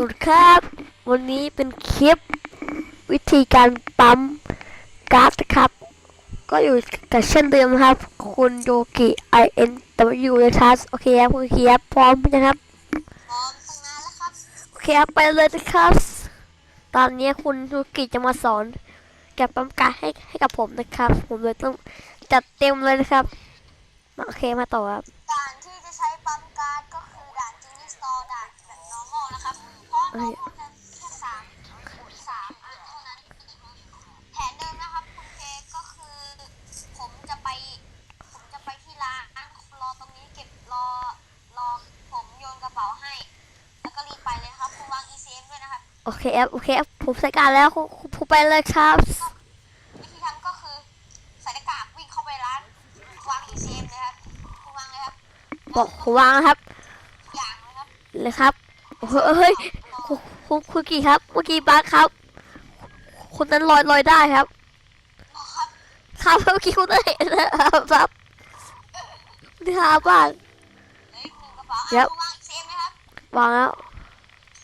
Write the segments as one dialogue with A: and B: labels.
A: สวัสดีครับ วันนี้เป็นคลิป วิธีการปั๊มการ์ดนะครับ ก็อยู่กับเช่นเดิมนะครับ คุณโยกิ I N W นะครับโอเคครับคุณเคียบพร้อมนะครับ
B: พร้อมตั้งนานแล้วครับ
A: โอเคครับไปเลยนะครับ ตอนนี้คุณโยกิจะมาสอนการปั๊มการ์ดให้ให้กับผมนะครับ ผมเลยต้องจัดเต็มเลยนะครับมาโอเคมาต่อครับ
B: อันเท่านั้นแผนเดิมนะครับคุณเคก็คือผมจะไปผมจะไปที่ร้านรอตรงนี้เก็บรอรอผมโยนกระเป๋าให้แล้วก็รีบไปเลยนะครับคุณวาง ECM ด้วยนะครับ
A: โอเคครับ โอเคครับ ผมใส่การแล้วคุณคุณผมไปเลยครับ
B: วิธีทำก็คือใส่หน้ากากวิ่งเข้าไปร้านวาง ECM เลยครับคุณวางเลยครับ
A: บอกผมวางนะครับ
B: อย่างนะครับ
A: เลยครับเฮ้ยเฮ้ย คุณคุณคุณกี่ครับ เมื่อกี้บักครับคุณนั้นลอยลอยได้ครับ
B: ครับ
A: ครับเมื่อกี้คุณได้เห็นนะครับครับนี่ครับบ้าน
B: เหลืออีกหนึ่งกระเป๋า
A: เดี๋ยว
B: อะคุณวาง ECM นะครับ
A: วางแล้ว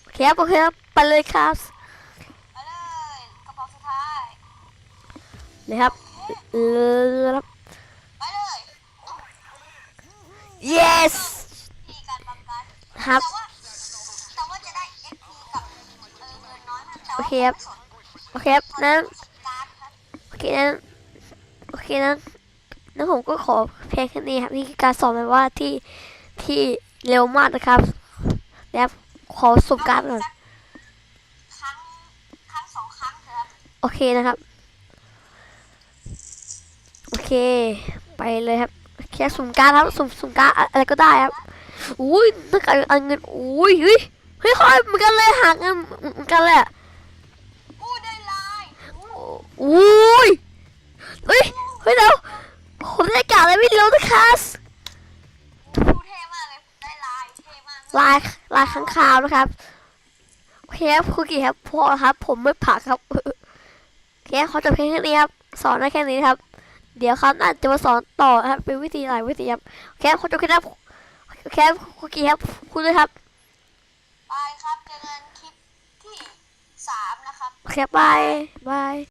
A: โอเคครับโอเคครับไปเลยครับ
B: ไปเลยกระเป๋าสุดท้าย
A: เลยครับเออครับ
B: ไปเลย
A: yes
B: ที่การปั๊มการ์ด
A: ครับ โอ
B: ว่า
A: เคครับ
B: ผมไม่สน
A: โอเคครับนั้น
B: การ์ดครับ
A: โอเคนั้นโอเคนั้นนั้นผมก็ขอเพียงแค่นี้ครับนี่คือการสอนแบบว่าที่ที่เร็วมากนะครับ แล้วขอสบการณ์ก่อน
B: สัครั้งครั้งสองครั้งเถอะครับ
A: โอเคนะครับ โอเค ไปเลยครับแค่สุ่มการดครับสุ่มสุ่มการดอะอะไรก็ได้ครับอุ้ยนักการเอาเงินอุ้ยเฮ้ยเฮ้ยเฮ้ยเหมือนกันเลยหาเงินเหมือนกันเลยอะ
B: อู้ได้ลาย อู้
A: อุ้ยเฮ้ย เฮ้ยเดี๋ยวผมได้การอะไรไม่รู้นะครับ
B: ดูเท่มากเลย ได้ลายเท่มาก
A: ลายลายข้างคาวนะครับโอเคครับคุกกี้ครับพอแล้วครับ ผมไม่ผักครับโอเคขอจบเพียงแค่นี้ครับ สอนได้แค่นี้ครับ เดี๋ยวเขาวหน่าจะมาสอนต่อครับ เป็นวิธีหลายวิธีครับโอเคขอจบแค่นี้ครับโอเคครับคุกกี้ครับ คุณด้วยครับ
B: ไปครับเจอกันคลิปที่สามนะครับ
A: โอเคบายบาย